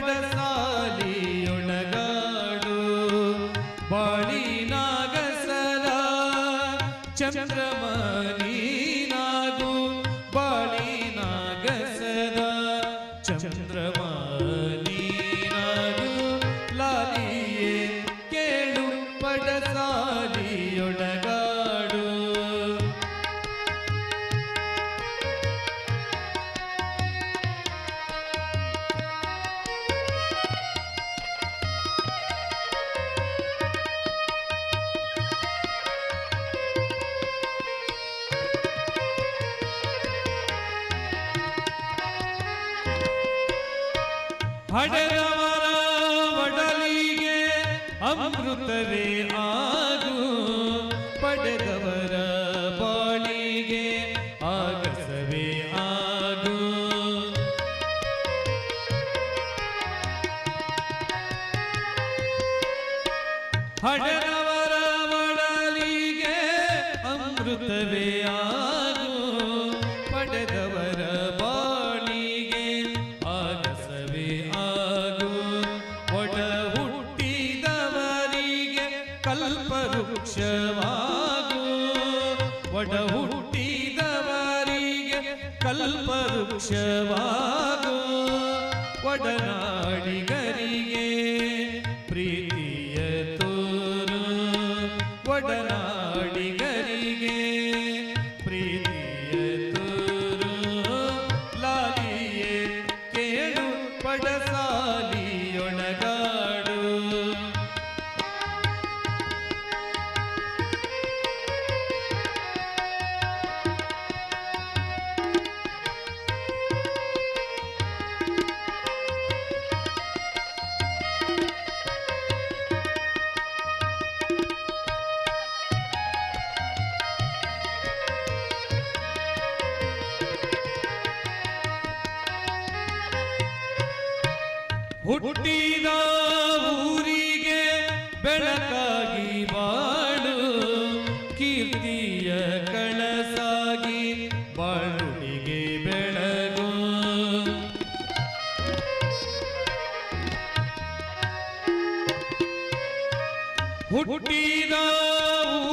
ಪಡಸಾಲಿಯೊಣಗಾಡು ಬಾಳಿನಾಗಸರ ಚಂದ್ರಮನೀನಾಗು ಬಾಳಿನಾಗಸರ ಚಂದ್ರಮನಿ ಹಡೆದವರ ಒಡಲಿಗೆ ಅಮೃತವೇ ಆಗು ಪಡೆದವರ ಬಾಳಿಗೆ ಆಗಸವೇ ಆಗು ಹಡೆದವರ ಒಡಲಿಗೆ ಅಮೃತವೇ ಕಲ್ಪವೃಕ್ಷವಾಗು ಒಡನಾಡಿಗರಿಗೆ ಹುಟ್ಟಿದ ಊರಿಗೆ ಬೆಳಕಾಗಿ ಬಾಳು, ಕೀರ್ತಿಯ ಕಳಸಾಗಿ ಬಾಳುಡಿಗೆ ಬೆಳಗು. ಹುಟ್ಟಿದ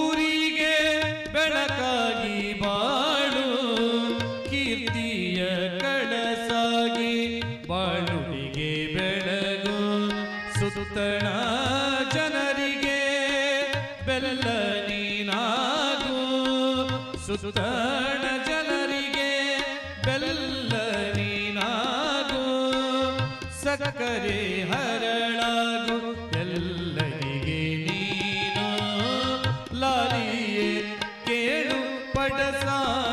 ಊರಿಗೆ ಬೆಳಕಾಗಿ ಬಾಳು, ಕೀರ್ತಿಯ ಕಳಸಾಗಿ ಬಾಳು ಸುತ್ತಣ ಜನರಿಗೆ ಬೆಲ್ಲ ನೀನಾಗು. ಸುತ್ತಣ ಜನರಿಗೆ ಬೆಲ್ಲ ನೀನಾಗು. ಸಕರೆ ಹರಳಾಗು, ಎಲ್ಲರಿಗೆ ನೀನು. ಲಾಲಿಯೇ ಕೇಳು ಪಡಸಾಲಿಯೊಳಗಾಡು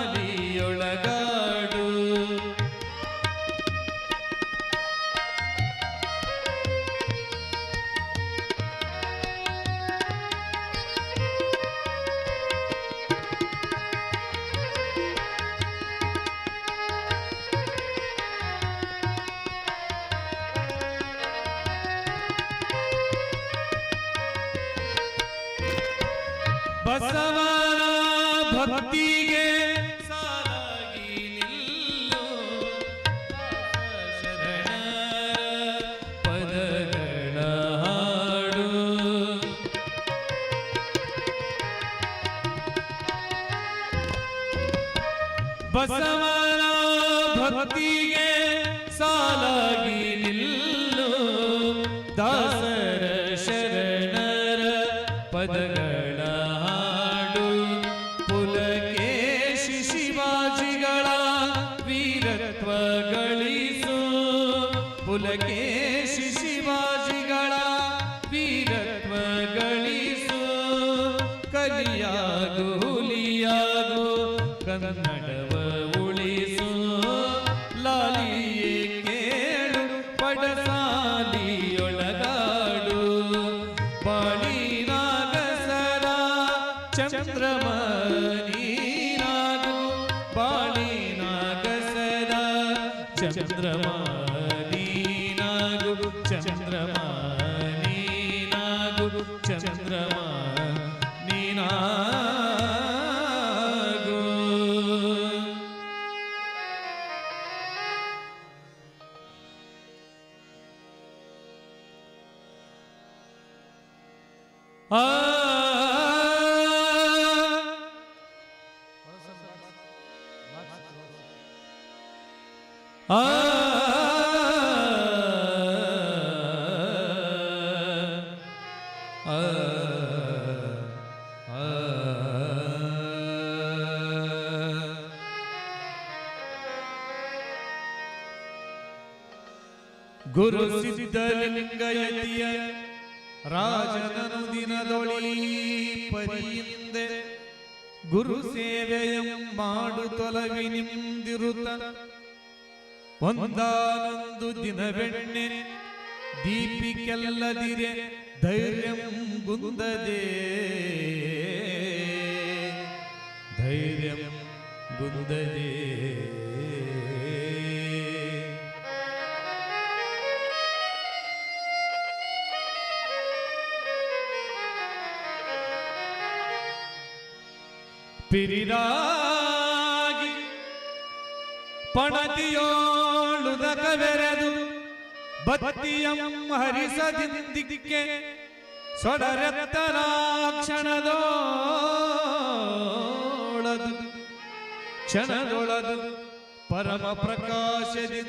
ಬಸವನ ಭಕ್ತಿಗೆ ಸಾರಾಗಿ ನಿಲ್ಲು ಶರಣರ ಪದಗಳ ಹಾಡು ಬಸವನ ಭಕ್ತಿಗೆ ಸಾಲಾಗಿ ಪುಲಕೇಶಿ ಶಿವಾಜಿಗಳ ವೀರತ್ವ ಗಳಿಸು ಕಲಿಯಾಗು, ಹುಲಿಯಾಗು, ಕನ್ನಡವ ಉಳಿಸು. ಲಾಲಿಯೇ ಕೇಳು, ಪಡಸಾಲಿಯೊಳಗಾಡು. ಬಾಳಿನಾಗಸರ ಚಂದ್ರಮನೀನಾಗು ಬಾಳಿನಾಗಸರ ಚಂದ್ರಮನೀನಾಗು ಚಂದ್ರಮ ನೀನಾಗು ಆ ಗುರು ಸಿದ್ಧಲಿಂಗಯತಿಯ ರಾಜನನು ದಿನದೊಳಿ ಪರಿಯಿಂದೆ. ಗುರು ಸೇವೆಯಂ ಮಾಡು ತೊಲವಿ ನಿಂದಿರುತ್ತ ಒಂದಾನೊಂದು ದಿನವೆಣ್ಣೆ ದೀಪಿಕೆಲ್ಲದಿರೆ ಧೈರ್ಯಂ ಗುಂದದೆ. ಧೈರ್ಯಂ ಗುಂದದೆ. ಪಿರಿರಾಗಿ ಪಣತಿಯೋಳುದಕವೆರೆದು ಬತ್ತಿಯಂ ಹರಿಸದಿಂದಿಕ್ಕೆ ಸೊಡರೆತ್ತರಾಕ್ಷಣದೋಳದು ಕ್ಷಣದೊಳದು ಪರಮ ಪ್ರಕಾಶದಿಂದ